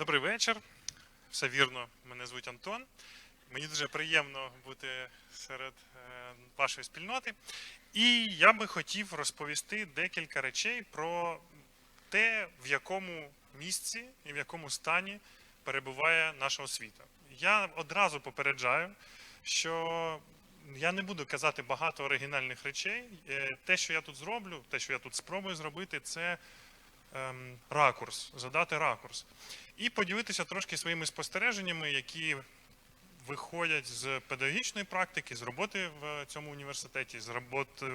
Добрий вечір. Все вірно, мене звуть Антон. Мені дуже приємно бути серед е, вашої спільноти. І я би хотів розповісти декілька речей про те, в якому місці і в якому стані перебуває наша освіта. Я одразу попереджаю, що я не буду казати багато оригінальних речей. Е, Те, що я тут зроблю, те, що я тут спробую зробити, це ем, ракурс, задати ракурс. І поділитися трошки своїми спостереженнями, які виходять з педагогічної практики, з роботи в цьому університеті, з роботи,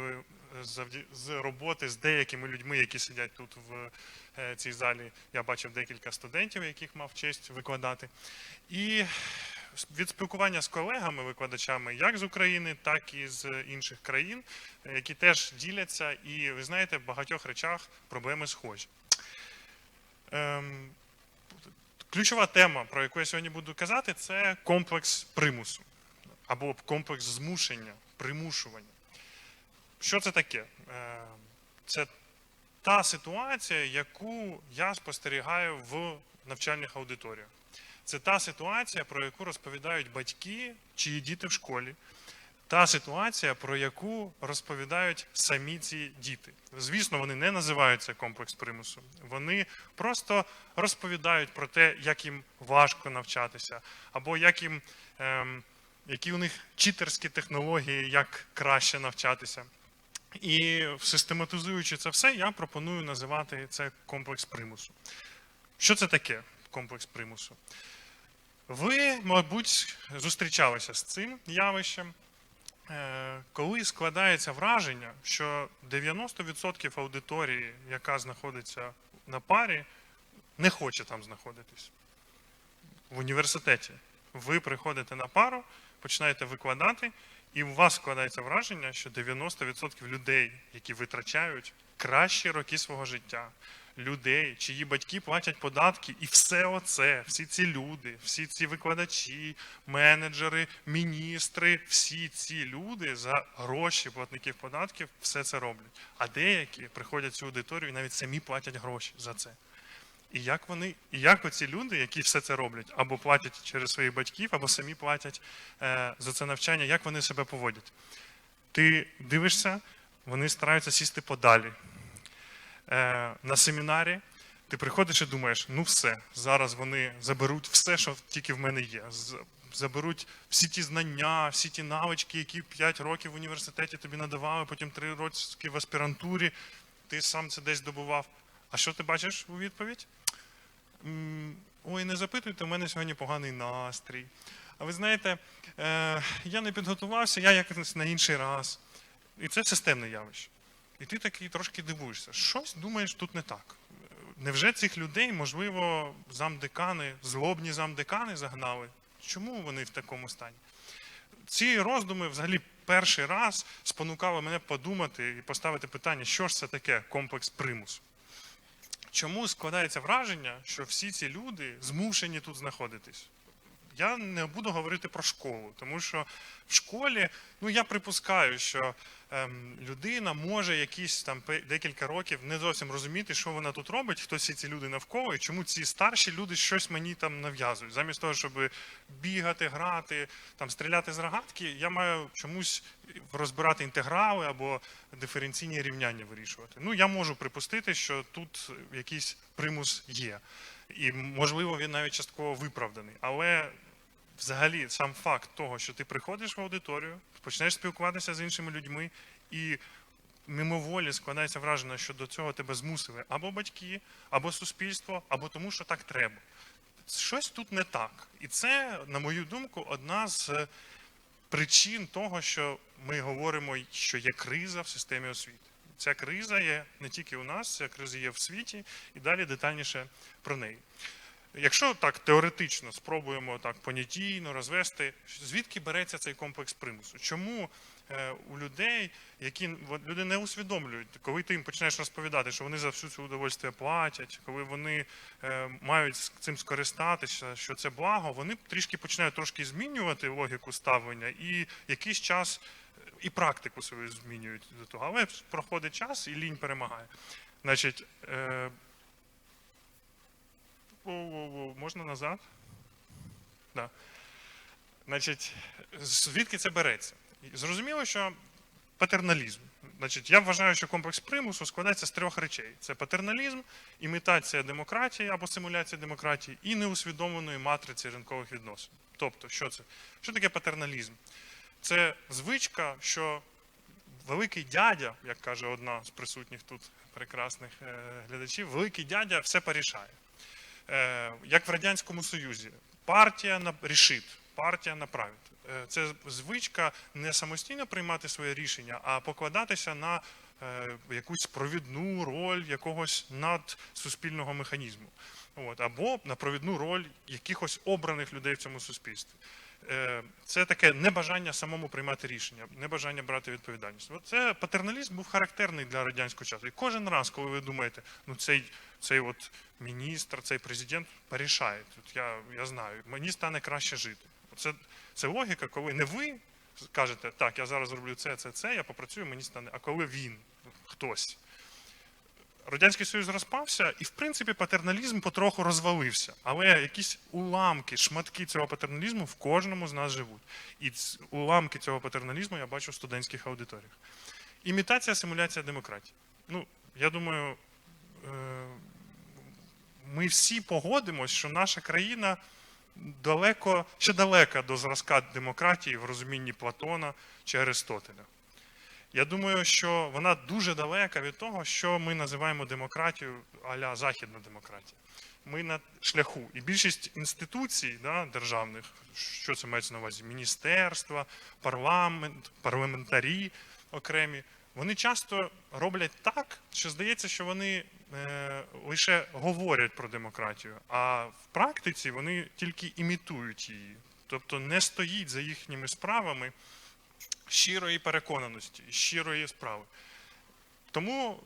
з роботи з деякими людьми, які сидять тут в е, цій залі. Я бачив декілька студентів, яких мав честь викладати. І від спілкування з колегами-викладачами, як з України, так і з інших країн, які теж діляться, і ви знаєте, в багатьох речах проблеми схожі. Ем, Ключова тема, про яку я сьогодні буду казати, це комплекс примусу або комплекс змушення, примушування. Що це таке? Е, Це та ситуація, яку я спостерігаю в навчальних аудиторіях. Це та ситуація, про яку розповідають батьки, чиї діти в школі. Та ситуація, про яку розповідають самі ці діти. Звісно, вони не називають це комплекс примусу. Вони просто розповідають про те, як їм важко навчатися, або як їм, ем, які у них читерські технології, як краще навчатися. І систематизуючи це все, я пропоную називати це комплекс примусу. Що це таке комплекс примусу? Ви, мабуть, зустрічалися з цим явищем. Е, коли складається враження, що 90% аудиторії, яка знаходиться на парі, не хоче там знаходитись в університеті. Ви приходите на пару, починаєте викладати, і у вас складається враження, що 90% людей, які витрачають кращі роки свого життя, людей, чиї батьки платять податки, і все оце, всі ці люди, всі ці викладачі, менеджери, міністри, всі ці люди за гроші платників податків все це роблять. А деякі приходять в цю аудиторію і навіть самі платять гроші за це. І як вони, і як оці люди, які все це роблять, або платять через своїх батьків, або самі платять е, за це навчання, як вони себе поводять? Ти дивишся, вони стараються сісти подалі. Е, на семінарі ти приходиш і думаєш, ну все, зараз вони заберуть все, що тільки в мене є. Заберуть всі ті знання, всі ті навички, які 5 років в університеті тобі надавали, потім 3 роки в аспірантурі, ти сам це десь добував. А що ти бачиш у відповідь? Ой, не запитуйте, у мене сьогодні поганий настрій. А ви знаєте, е, я не підготувався, я якось на інший раз. І це системне явище. І ти такий трошки дивуєшся, щось думаєш тут не так. Невже цих людей, можливо, замдекани, злобні замдекани загнали? Чому вони в такому стані? Ці роздуми взагалі перший раз спонукали мене подумати і поставити питання, що ж це таке комплекс примусу. Чому складається враження, що всі ці люди змушені тут знаходитись? Я не буду говорити про школу, тому що в школі, ну я припускаю, що ем, людина може якісь там декілька років не зовсім розуміти, що вона тут робить, хто всі ці люди навколо, і чому ці старші люди щось мені там нав'язують. Замість того, щоб бігати, грати, там стріляти з рогатки, я маю чомусь розбирати інтеграли або диференційні рівняння вирішувати. Ну я можу припустити, що тут якийсь примус є. І можливо він навіть частково виправданий. Але взагалі сам факт того, що ти приходиш в аудиторію, почнеш спілкуватися з іншими людьми, і мимоволі складається враження, що до цього тебе змусили або батьки, або суспільство, або тому, що так треба. Щось тут не так. І це, на мою думку, одна з причин того, що ми говоримо, що є криза в системі освіти. Ця криза є не тільки у нас, ця криза є в світі, і далі детальніше про неї. Якщо так теоретично спробуємо так понятійно розвести, звідки береться цей комплекс примусу? Чому е, у людей, які люди не усвідомлюють, коли ти їм починаєш розповідати, що вони за всю цю удовольствие платять, коли вони е, мають цим скористатися, що це благо, вони трішки починають трошки змінювати логіку ставлення і якийсь час і практику свою змінюють до того. Але проходить час і лінь перемагає. Значить, е, Можна назад? Да. Значить, звідки це береться? Зрозуміло, що патерналізм. Значить, я вважаю, що комплекс примусу складається з трьох речей: це патерналізм, імітація демократії або симуляція демократії і неусвідомленої матриці ринкових відносин. Тобто, що це? Що таке патерналізм? Це звичка, що великий дядя, як каже одна з присутніх тут прекрасних е, глядачів, великий дядя все порішає. Е, Як в Радянському Союзі, партія на- рішить, партія направить. Е, Це звичка не самостійно приймати своє рішення, а покладатися на е, якусь провідну роль якогось надсуспільного механізму. От, або на провідну роль якихось обраних людей в цьому суспільстві. Е, Це таке небажання самому приймати рішення, небажання брати відповідальність. Це патерналізм був характерний для радянського часу. І кожен раз, коли ви думаєте, ну цей, цей от міністр, цей президент порішає. Тут я, я знаю, мені стане краще жити. Це, це логіка, коли не ви кажете, так, я зараз зроблю це, це, це, я попрацюю, мені стане, а коли він, хтось. Радянський Союз розпався, і в принципі патерналізм потроху розвалився. Але якісь уламки, шматки цього патерналізму в кожному з нас живуть. І уламки цього патерналізму я бачу в студентських аудиторіях. Імітація, симуляція демократії. Ну, я думаю, е, ми всі погодимось, що наша країна далеко, ще далека до зразка демократії в розумінні Платона чи Аристотеля. Я думаю, що вона дуже далека від того, що ми називаємо демократією а-ля західна демократія. Ми на шляху. І більшість інституцій да, державних, що це мається на увазі? Міністерства, парламент, парламентарі окремі, вони часто роблять так, що здається, що вони е, лише говорять про демократію, а в практиці вони тільки імітують її. Тобто не стоїть за їхніми справами щирої переконаності, щирої справи. Тому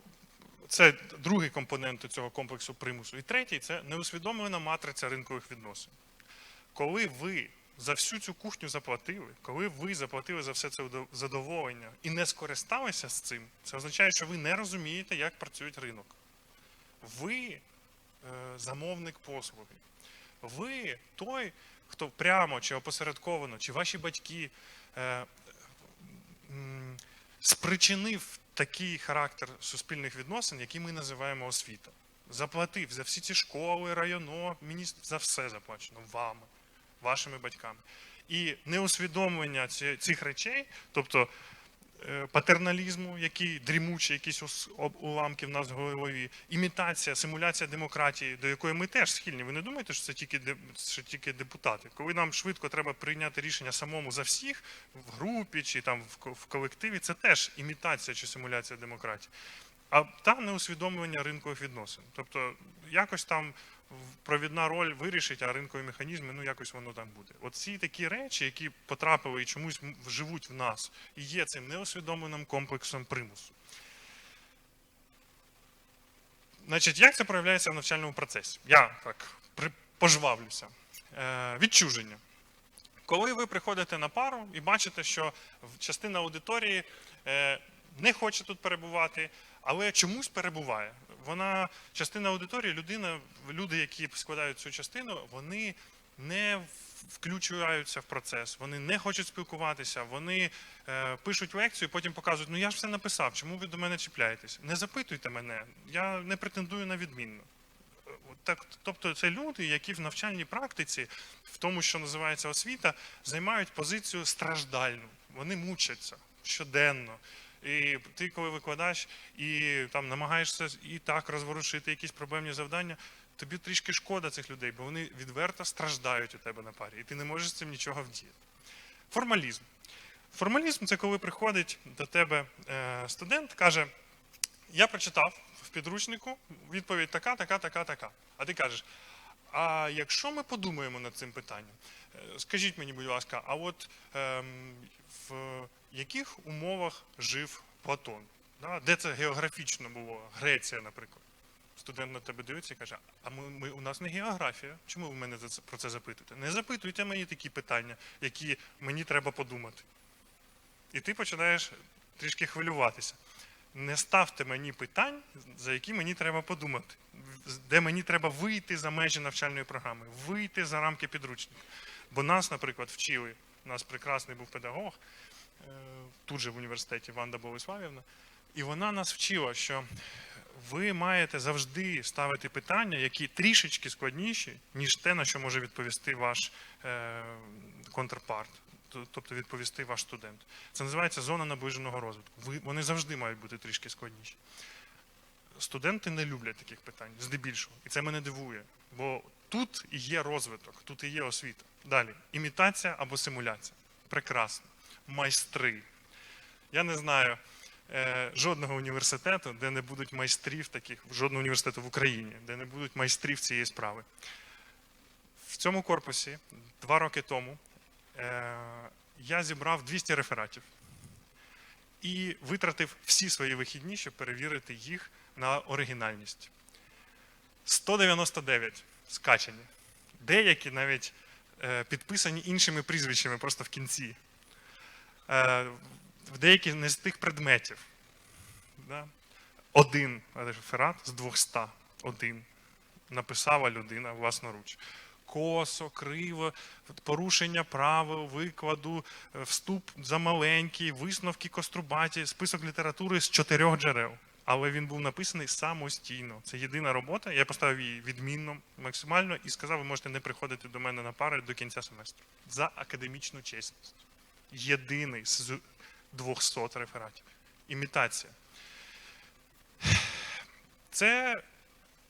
це другий компонент цього комплексу примусу. І третій це неусвідомлена матриця ринкових відносин. Коли ви за всю цю кухню заплатили, коли ви заплатили за все це задоволення і не скористалися з цим, це означає, що ви не розумієте, як працює ринок. Ви е, замовник послуги. Ви той, хто прямо чи опосередковано, чи ваші батьки е, спричинив такий характер суспільних відносин, який ми називаємо освіта. Заплатив за всі ці школи, районо, міністр, за все заплачено вами, вашими батьками. І неусвідомлення цих речей, тобто патерналізму, який дрімучий, якісь уламки в нас в голові, імітація, симуляція демократії, до якої ми теж схильні. Ви не думаєте, що це тільки що тільки депутати? Коли нам швидко треба прийняти рішення самому за всіх в групі чи там в колективі, це теж імітація чи симуляція демократії. А там неусвідомлення ринкових відносин. Тобто якось там провідна роль вирішить, а ринкові механізми, ну якось воно там буде. От ці такі речі, які потрапили і чомусь живуть в нас, і є цим неусвідомленим комплексом примусу. Значить, як це проявляється в навчальному процесі? Я так пожвавлюся. Е, відчуження. Коли ви приходите на пару і бачите, що частина аудиторії е, не хоче тут перебувати, але чомусь перебуває. Вона частина аудиторії, людина, люди, які складають цю частину, вони не включаються в процес, вони не хочуть спілкуватися, вони е, пишуть лекцію, потім показують, ну я ж все написав, чому ви до мене чіпляєтесь? Не запитуйте мене, я не претендую на відмінно. Так, тобто це люди, які в навчальній практиці, в тому, що називається освіта, займають позицію страждальну. Вони мучаться щоденно. І ти, коли викладач і там намагаєшся і так розворушити якісь проблемні завдання, тобі трішки шкода цих людей, бо вони відверто страждають у тебе на парі, і ти не можеш з цим нічого вдіяти. Формалізм. Формалізм це коли приходить до тебе е, студент, каже: Я прочитав в підручнику відповідь така, така, така, така. А ти кажеш: а якщо ми подумаємо над цим питанням, е, скажіть мені, будь ласка, а от ем, в яких умовах жив Платон? Де це географічно було? Греція, наприклад. Студент на тебе дивиться і каже: А ми, ми у нас не географія. Чому ви мене за це- про це запитуєте? Не запитуйте мені такі питання, які мені треба подумати. І ти починаєш трішки хвилюватися. не ставте мені питань, за які мені треба подумати, де мені треба вийти за межі навчальної програми, вийти за рамки підручника. Бо нас, наприклад, вчили, нас прекрасний був педагог, е, тут же в університеті Ванда Болеславівна, і вона нас вчила, що ви маєте завжди ставити питання, які трішечки складніші, ніж те, на що може відповісти ваш е, контрпарт, тобто відповісти ваш студент. Це називається зона наближеного розвитку. Вони завжди мають бути трішки складніші. Студенти не люблять таких питань, здебільшого. І це мене дивує. Бо тут є розвиток, тут і є освіта. Далі, імітація або симуляція. Прекрасно. Майстри. Я не знаю е, жодного університету, де не будуть майстрів таких, жодного університету в Україні, де не будуть майстрів цієї справи. В цьому корпусі два роки тому е, я зібрав 200 рефератів і витратив всі свої вихідні, щоб перевірити їх на оригінальність. 199 скачані. Деякі навіть е, підписані іншими прізвищами просто в кінці. Е, деякі не з тих предметів. Один реферат з 200. Один. Написала людина власноруч. Косо, криво, порушення правил, викладу, е, вступ замаленький, висновки кострубаті, список літератури з чотирьох джерел. Але він був написаний самостійно. Це єдина робота. Я поставив її відмінно, максимально і сказав, ви можете не приходити до мене на пари до кінця семестру. За академічну чесність. Єдиний з 200 рефератів. Імітація. Це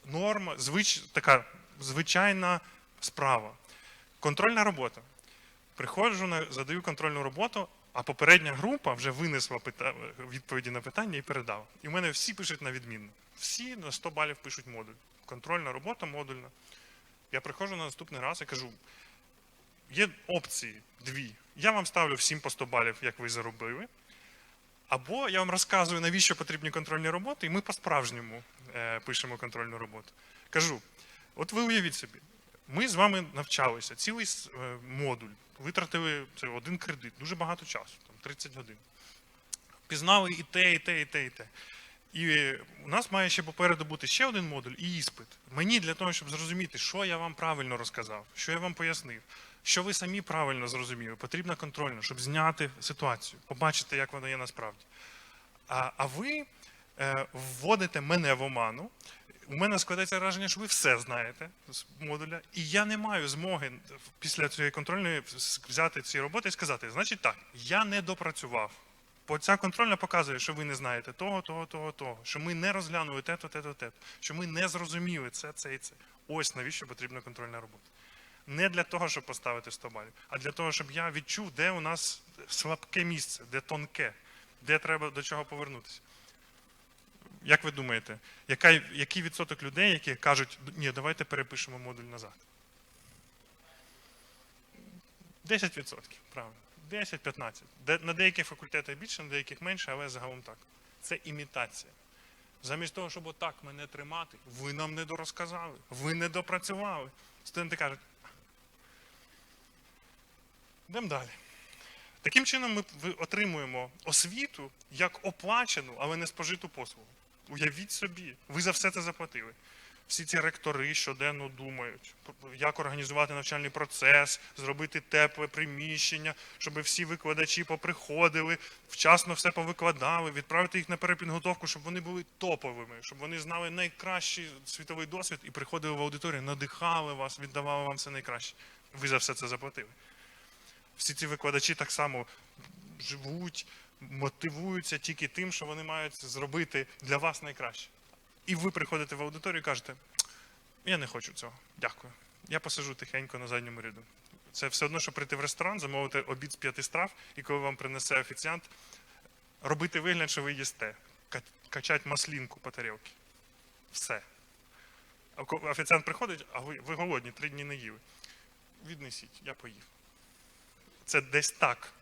норма, звич, така звичайна справа. Контрольна робота. Приходжу, на, задаю контрольну роботу, а попередня група вже винесла відповіді на питання і передала. І в мене всі пишуть на відмінно. Всі на 100 балів пишуть модуль. Контрольна робота модульна. Я приходжу на наступний раз і кажу: є опції дві. Я вам ставлю всім по 100 балів, як ви заробили. Або я вам розказую, навіщо потрібні контрольні роботи, і ми по-справжньому е, пишемо контрольну роботу. Кажу: от ви уявіть собі, ми з вами навчалися цілий е, модуль, витратили це один кредит, дуже багато часу, там 30 годин. Пізнали і те, і те, і те, і те. І е, у нас має ще попереду бути ще один модуль і іспит. Мені для того, щоб зрозуміти, що я вам правильно розказав, що я вам пояснив, що ви самі правильно зрозуміли, потрібна контрольна, щоб зняти ситуацію, побачити, як вона є насправді. А, а ви е, вводите мене в оману. У мене складається враження, що ви все знаєте з модуля, і я не маю змоги після цієї контрольної взяти ці роботи і сказати: значить так, я не допрацював. Бо ця контрольна показує, що ви не знаєте того, того, того, того, що ми не розглянули те-то, те-то, те-то, що ми не зрозуміли це, це і це. Ось навіщо потрібна контрольна робота. Не для того, щоб поставити 100 балів, а для того, щоб я відчув, де у нас слабке місце, де тонке, де треба до чого повернутися. Як ви думаєте, яка, який відсоток людей, які кажуть, ні, давайте перепишемо модуль назад? 10%, правильно. 10-15. Де- На деяких факультетах більше, на деяких менше, але загалом так. Це імітація. Замість того, щоб отак мене тримати, ви нам не дорозказали, ви не допрацювали. Студенти кажуть. Йдемо далі. Таким чином ми отримуємо освіту як оплачену, але не спожиту послугу. Уявіть собі, ви за все це заплатили. Всі ці ректори щоденно думають, як організувати навчальний процес, зробити тепле приміщення, щоб всі викладачі поприходили, вчасно все повикладали, відправити їх на перепідготовку, щоб вони були топовими, щоб вони знали найкращий світовий досвід і приходили в аудиторію, надихали вас, віддавали вам все найкраще. Ви за все це заплатили. Всі ці викладачі так само живуть, мотивуються тільки тим, що вони мають зробити для вас найкраще. І ви приходите в аудиторію і кажете, я не хочу цього, дякую. Я посижу тихенько на задньому ряду. Це все одно, що прийти в ресторан, замовити обід з п'яти страв, і коли вам принесе офіціант, робити вигляд, що ви їсте, качать маслінку по тарілці. Все. Офіціант приходить, а ви, ви голодні, три дні не їли. Віднесіть, я поїв. Це десь так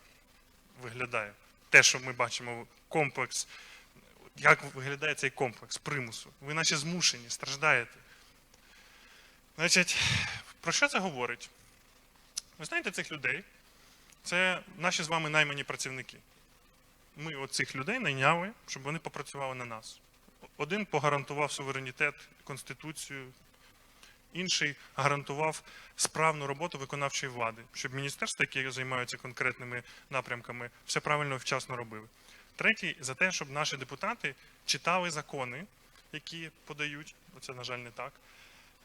виглядає. Те, що ми бачимо, комплекс як виглядає цей комплекс примусу. Ви наче змушені, страждаєте. Значить, про що це говорить? Ви знаєте цих людей? Це наші з вами наймані працівники. ми оцих людей найняли, щоб вони попрацювали на нас. Один погарантував суверенітет, конституцію, інший гарантував справну роботу виконавчої влади, щоб міністерства, які займаються конкретними напрямками, все правильно і вчасно робили. Третій за те, щоб наші депутати читали закони, які подають, оце, на жаль, не так,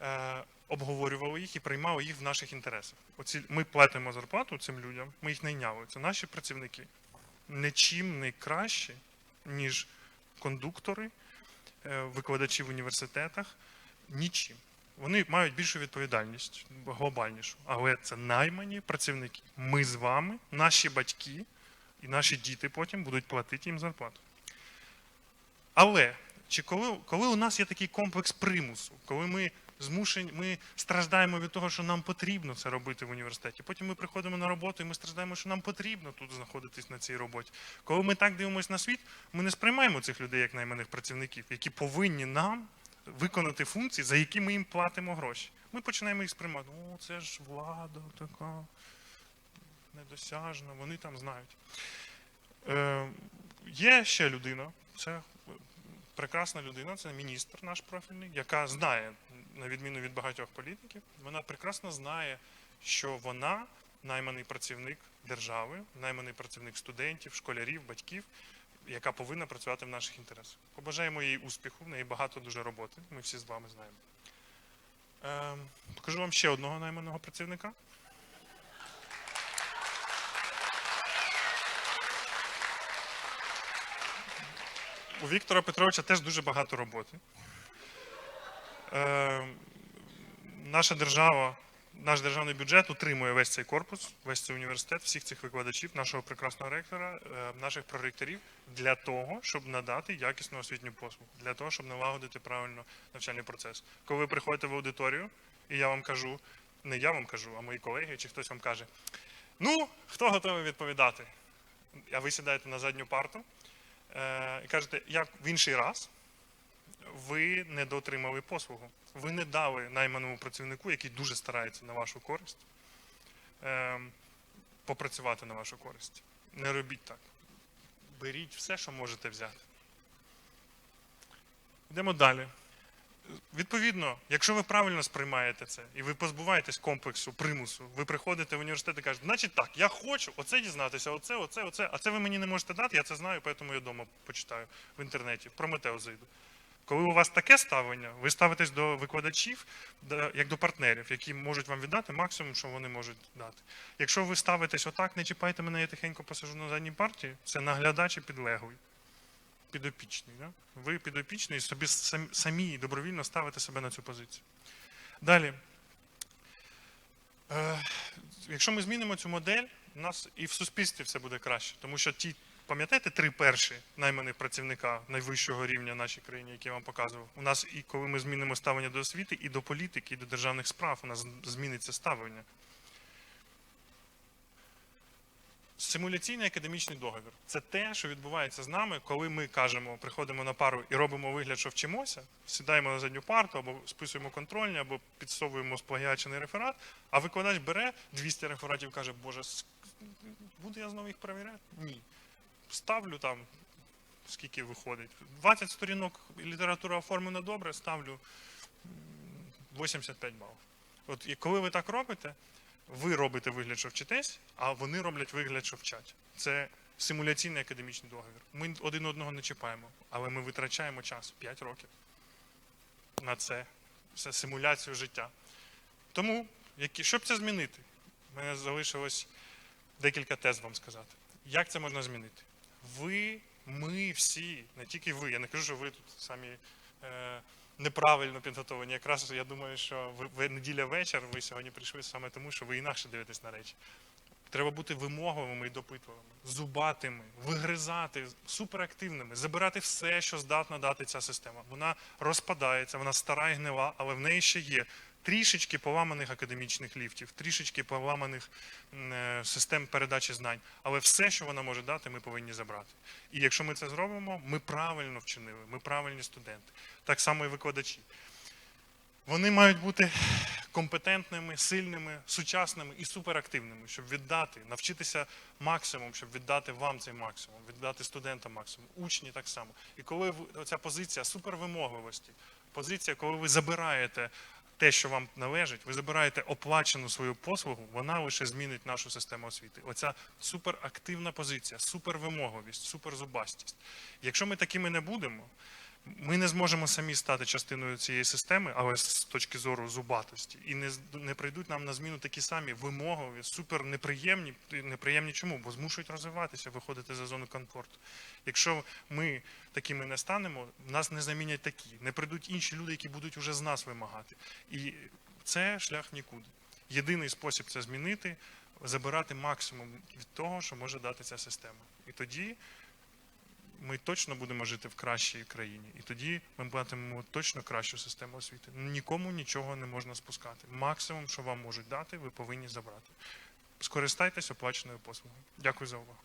е, обговорювали їх і приймали їх в наших інтересах. Оці, ми платимо зарплату цим людям, ми їх найняли. Це наші працівники. Нічим не кращі, ніж кондуктори, е, викладачі в університетах. Нічим. Вони мають більшу відповідальність, глобальнішу. Але це наймані працівники. Ми з вами, наші батьки і наші діти потім будуть платити їм зарплату. Але чи коли, коли у нас є такий комплекс примусу, коли ми змушені, ми страждаємо від того, що нам потрібно це робити в університеті. Потім ми приходимо на роботу і ми страждаємо, що нам потрібно тут знаходитись на цій роботі. Коли ми так дивимося на світ, ми не сприймаємо цих людей як найманих працівників, які повинні нам виконати функції, за які ми їм платимо гроші. Ми починаємо їх сприймати. О, це ж влада така недосяжна, вони там знають. Е, є ще людина, це прекрасна людина, це міністр наш профільний, яка знає, на відміну від багатьох політиків, вона прекрасно знає, що вона найманий працівник держави, найманий працівник студентів, школярів, батьків, яка повинна працювати в наших інтересах. Побажаємо їй успіху, в неї багато дуже роботи. Ми всі з вами знаємо. Е, покажу вам ще одного найманого працівника. У Віктора Петровича теж дуже багато роботи. Е, наша держава, наш державний бюджет утримує весь цей корпус, весь цей університет, всіх цих викладачів, нашого прекрасного ректора, е, наших проректорів для того, щоб надати якісну освітню послугу, для того, щоб налагодити правильно навчальний процес. Коли ви приходите в аудиторію, і я вам кажу, не я вам кажу, а мої колеги, чи хтось вам каже: ну, хто готовий відповідати? А ви сідаєте на задню парту е, і кажете, як в інший раз ви не дотримали послугу. Ви не дали найманому працівнику, який дуже старається на вашу користь, е, попрацювати на вашу користь. Не робіть так. Беріть все, що можете взяти. Йдемо далі. Відповідно, якщо ви правильно сприймаєте це і ви позбуваєтесь комплексу, примусу, ви приходите в університет і кажете, значить так, я хочу оце дізнатися, оце, оце, оце, а це ви мені не можете дати, я це знаю, тому я вдома почитаю в інтернеті, в Прометео зайду. Коли у вас таке ставлення, ви ставитесь до викладачів як до партнерів, які можуть вам віддати максимум, що вони можуть дати. Якщо ви ставитесь отак, не чіпайте мене, я тихенько посажу на задній партії, це наглядач і підлеглий підопічний. Да? Ви підопічний, собі самі добровільно ставите себе на цю позицію. Далі. Е, якщо ми змінимо цю модель, у нас і в суспільстві все буде краще. Тому що ті, пам'ятаєте, три перші найманих працівника найвищого рівня в нашій країні, які я вам показував, у нас і коли ми змінимо ставлення до освіти, і до політики, і до державних справ, у нас зміниться ставлення. Симуляційний академічний договір це те, що відбувається з нами, коли ми кажемо, приходимо на пару і робимо вигляд, що вчимося, сідаємо на задню парту або списуємо контрольні, або підсовуємо сплагіачений реферат, а викладач бере 200 рефератів і каже, Боже, буду я знову їх перевіряти? Ні. Ставлю там, скільки виходить. 20 сторінок література оформлена добре, ставлю 85 балів. От і коли ви так робите, ви робите вигляд, що вчитесь, а вони роблять вигляд, що вчать. Це симуляційний академічний договір. Ми один одного не чіпаємо, але ми витрачаємо час 5 років на це, це симуляцію життя. Тому, які, щоб це змінити, в мене залишилось декілька тез вам сказати. Як це можна змінити? Ви, ми всі, не тільки ви, я не кажу, що ви тут самі. Е, неправильно підготовлені. Якраз я думаю, що ви, неділя вечір, ви сьогодні прийшли саме тому, що ви інакше дивитесь на речі. Треба бути вимогливими і допитливими, зубатими, вигризати, суперактивними, забирати все, що здатна дати ця система. Вона розпадається, вона стара і гнила, але в неї ще є трішечки поламаних академічних ліфтів, трішечки поламаних е, систем передачі знань. Але все, що вона може дати, ми повинні забрати. І якщо ми це зробимо, ми правильно вчинили, ми правильні студенти. Так само і викладачі. Вони мають бути компетентними, сильними, сучасними і суперактивними, щоб віддати, навчитися максимум, щоб віддати вам цей максимум, віддати студентам максимум, учні так само. І коли ця позиція супервимогливості, позиція, коли ви забираєте те, що вам належить, ви забираєте оплачену свою послугу, вона лише змінить нашу систему освіти. Оця суперактивна позиція, супервимоговість, суперзубастість. Якщо ми такими не будемо, ми не зможемо самі стати частиною цієї системи, але з точки зору зубатості, і не, не прийдуть нам на зміну такі самі вимогові, супер неприємні. Неприємні чому? Бо змушують розвиватися, виходити за зону комфорту. Якщо ми такими не станемо, нас не замінять такі. Не прийдуть інші люди, які будуть вже з нас вимагати. І це шлях нікуди. Єдиний спосіб це змінити, забирати максимум від того, що може дати ця система. І тоді ми точно будемо жити в кращій країні. І тоді ми матимемо точно кращу систему освіти. Нікому нічого не можна спускати. Максимум, що вам можуть дати, ви повинні забрати. Скористайтесь оплаченою послугою. Дякую за увагу.